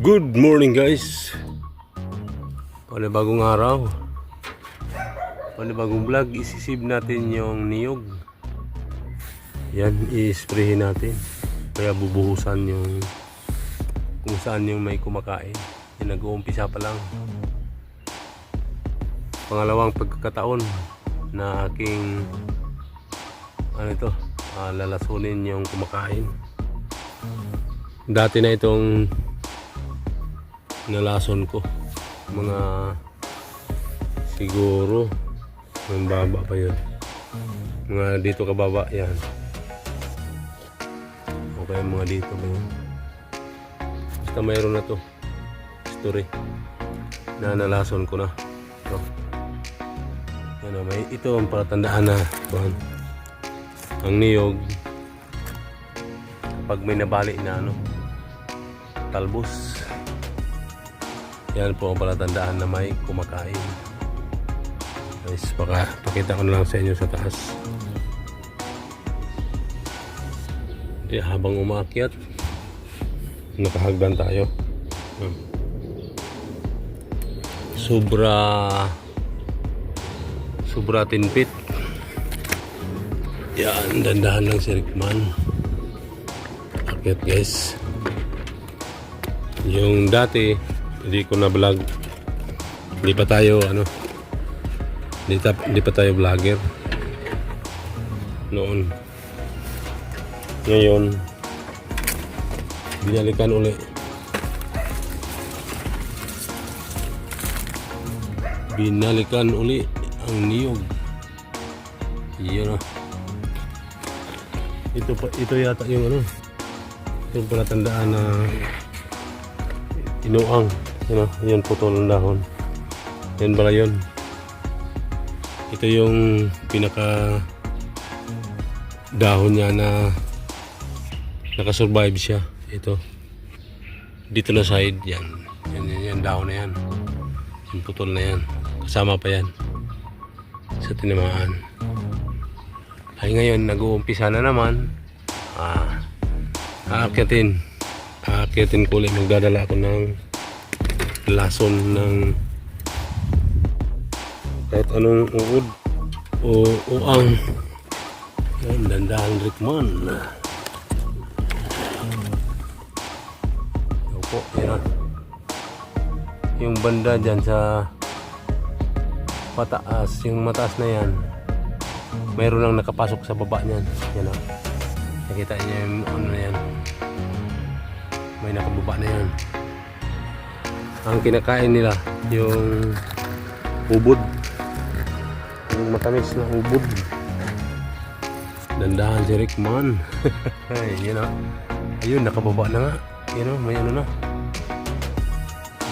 Good morning guys. Panibagong araw. Panibagong vlog. Isisib natin yung niyog. Yan i-sprayhin natin. Kaya bubuhusan yung Kung saan yung may kumakain. Yan nag-uumpisa pa lang. Pangalawang pagkakataon Na aking Ano ito ah, Lalasunin yung kumakain. Dati na itong nalason ko. Mga siguro ang baba pa yun. Mga dito kababa yan. O kaya mga dito ba yun? Basta mayroon na to. Story na nalason ko na. Ito. Yan o, may, ito ang palatandaan na. Kuhan. ang niyog. Kapag may nabali na ano talbos yan po ang palatandaan na may kumakain. Guys, baka pakita ko na lang sa inyo sa taas. Di, habang umakyat, nakahagdan tayo. Hmm. Sobra sobra tinpit. Yan, dandahan lang si Rickman. Akyat guys. Yung dati, hindi ko na vlog. Hindi pa tayo ano hindi, ta, hindi pa tayo vlogger. Noon. Ngayon binalikan uli. Binalikan uli ang niyog. Yun ah. Ito pa ito yata yung ano yung palatandaan na inuang yun, oh, yun putol ng dahon. Yan pala yun. Ito yung pinaka dahon niya na nakasurvive siya. Ito. Dito na side yan. Yan, yan, yan dahon na yan. Yung putol na yan. Kasama pa yan. Sa tinamaan. Ay ngayon nag-uumpisa na naman. Ah, aakyatin aakyatin ko ulit. Magdadala ako ng lason ng kahit anong uod o uang yan dandahan Rickman. Opo yan yung banda dyan sa pataas yung mataas na yan. Mayroon lang nakapasok sa baba niyan. Yan o. Nakita niyo yung ano na yan. May nakababa na yan ang kinakain nila yung ubod yung matamis na ubod dandahan si Rickman yun o ayun nakababa na nga. Yun o may ano na.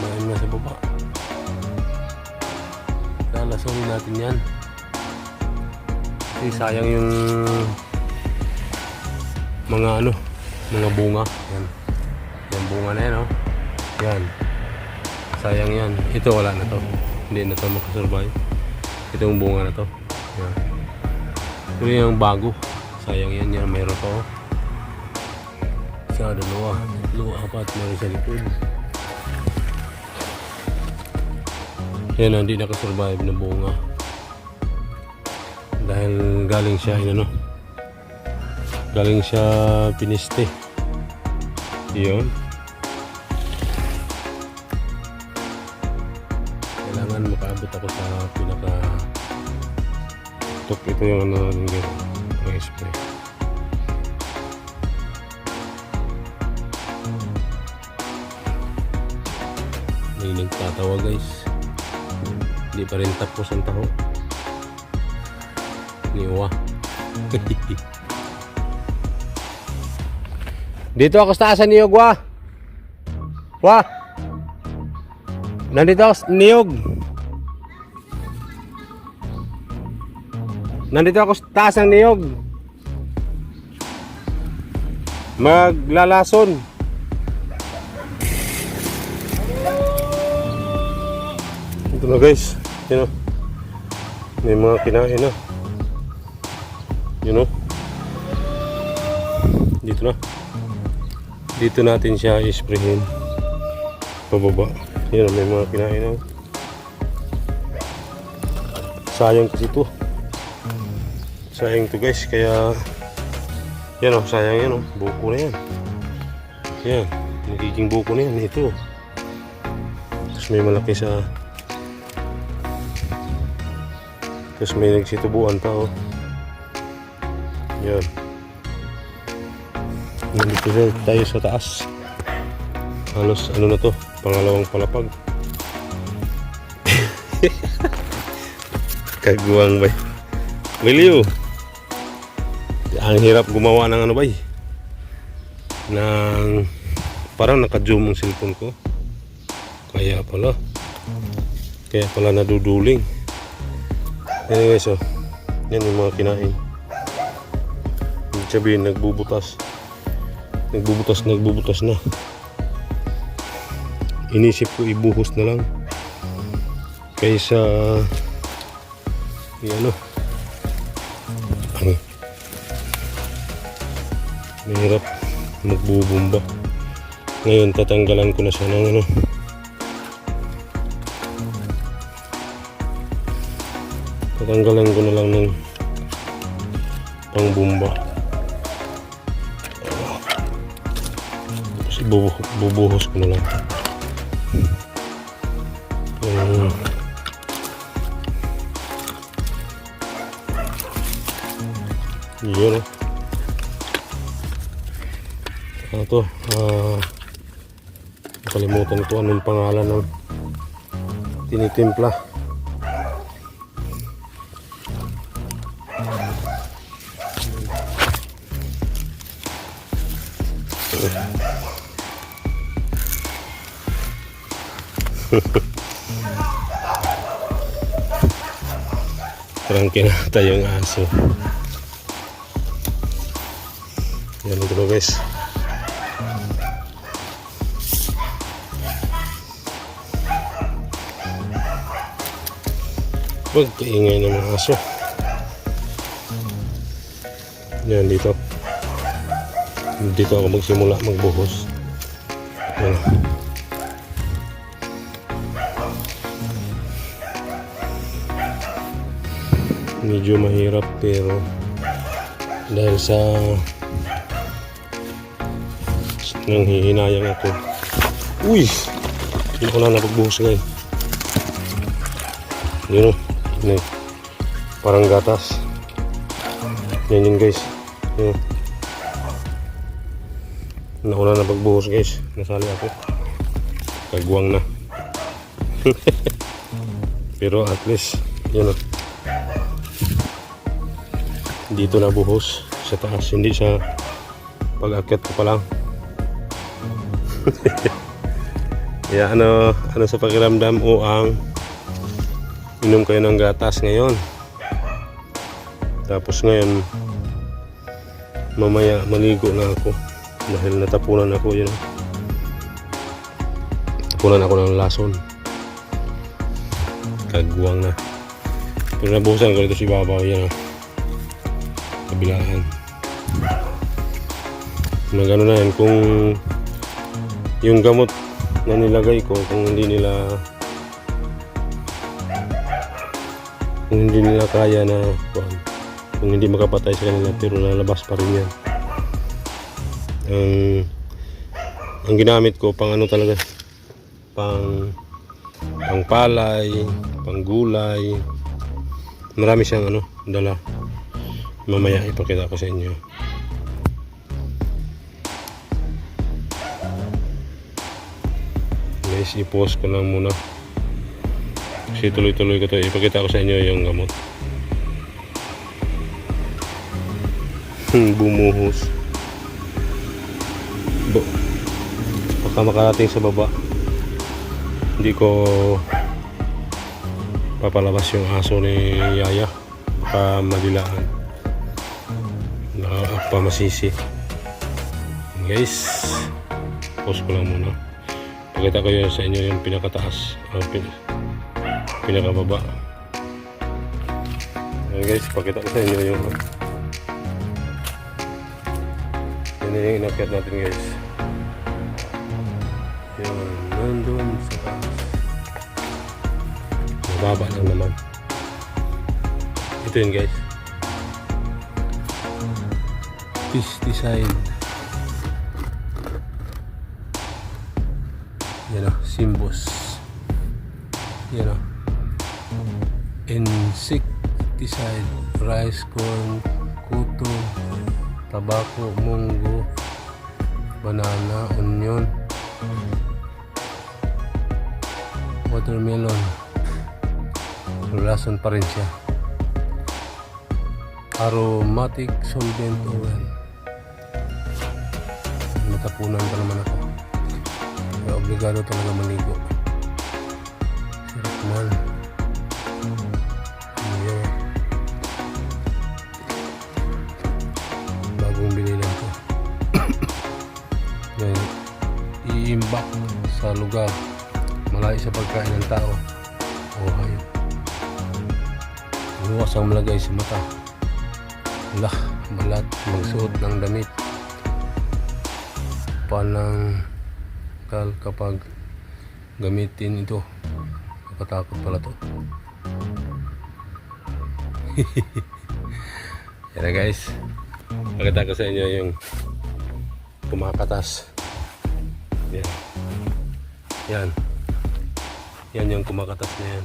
May ano na sa baba. Lalasonin natin yan. Kasi sayang yung mga ano mga bunga. Yan. Yung bunga na yan oh. Yan sayang yan. Ito wala na to. Hindi na to makasurvive. Ito yung bunga na to. Yan. Ito yung bago. Sayang yan yan. Mayroon to oh. isa dalawa. Tatlo apat. Meron sa likod. Yan oh, hindi nakasurvive na bunga. Dahil galing siya ano? Galing siya piniste yun kailangan makaabot ako sa pinaka top. Ito yung ano ng gano'n ang spray. May nagtatawa guys. Hindi pa rin tapos ang taho. Niwa. Dito ako sa taasan niyog wa. Wa. Nandito ako sa niyog nandito ako sa taas ng niyog. Maglalason. Ito na guys. Yun o may mga kinain na yun o dito na. Dito natin siya isprayin. Pababa. Yan, may mga kinain na. Sayang kasi to. Sayang to guys, kaya yan o, sayang yan o, buko na yan. Yan, nagiging buko na yan, ito. Tapos may malaki sa Tapos may nagsitubuan pa oh. Yan. Nandito na tayo sa taas. Halos ano na to, pangalawang palapag. Kaguwang bay. Williw. Ang hirap gumawa ng ano bay. Ng parang naka-zoom ang cellphone ko. Kaya pala. Kaya pala naduduling. Anyways, oh. Yan yung mga kinain. Ibig sabihin, nagbubutas. Nagbubutas, nagbubutas na. Inisip ko ibuhos na lang. Kaysa, ano, mahirap magbubumba. Ngayon, tatanggalan ko na siya ng ano, tatanggalan ko na lang ng pangbumba. Tapos ibubuh- bubuhos ko na lang. Yung yun. Ano to? Ah, nakalimutan ko anong pangalan ng tinitimpla. Trangke na tayong aso. Yan ito guys. Huwag kaingay ng mga aso. Yan dito. Dito ako magsimula magbuhos. Yan. medyo mahirap pero dahil sa nang hihinayang ako uy hindi ko na napagbuhos guys yun o yun, eh. parang gatas. Yan yun guys. Yun nauna na pagbuhos guys. Nasali ako. Kagwang na. Pero at least yun o dito na buhos. Sa taas. Hindi sa pag-akyat ko pa lang. Yeah, ano ano sa pakiramdam? O ang inom kayo ng gatas ngayon. Tapos ngayon mamaya maligo na ako. Dahil natapunan ako yun. Tapunan ako ng lason. Kagwang na. Pero nabuhusan ko dito si Babaw yan oh kabilaan. Mag ano na yan kung yung gamot na nilagay ko kung hindi nila kung hindi nila kaya na kung hindi makapatay sa kanila pero lalabas pa rin yan. Ang ang ginamit ko pang ano talaga pang pang palay pang gulay. Marami siyang ano dala. Mamaya ipakita ko sa inyo. Guys i-post ko lang muna kasi tuloy-tuloy ko to ipakita ko sa inyo yung gamot. Hmm, bumuhos. Bo. Baka makarating sa baba. Hindi ko papalabas yung aso ni Yaya. Baka madilaan. Pa masisi guys post ko lang muna. Pakita ko yun sa inyo yung pinakataas. Ang pin pinakababa Ayan guys pakita ko sa inyo yung yan yung inakyat natin guys Yun, nandun sa taas. Mababa lang naman. Ito yun guys. Pesticide. Yan o, Simbos. Yan o. Insecticide. Rice, corn, kuto, tabako, munggo, banana, onion, watermelon. Lason pa rin siya. Aromatic solvent oil. Natapunan pa naman ako. Obligado talaga maligo. Sarap man. Iimbak sa lugar. Malayo sa pagkain ng tao. O hayop. Iwas ang malagay sa mata. Lah, malat magsuot ng damit. Palang kal kapag gamitin ito. Nakatakot pala to. Yan na guys. Pakita ko sa inyo yung kumakatas. Yan. Yan. Yan yung kumakatas na yan.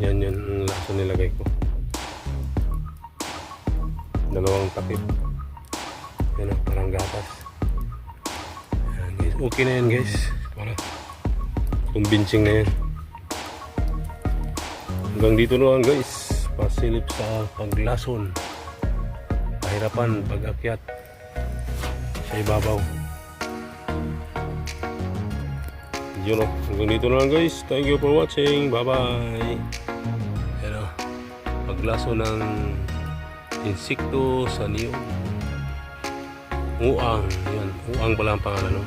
Yan yung laso nilagay ko. Dalawang takip. Yan ang parang gatas. Yan guys. Okay na yan guys. Para convincing na yan. Hanggang dito na guys. Pasilip sa paglason. Kahirapan pag-akyat sa ibabaw. Yun o. Hanggang dito na lang guys. Thank you for watching. Bye-bye. Yan o. Paglaso ng insekto sa niyog. Uang. Yan. Uang pala ang pangalan. No?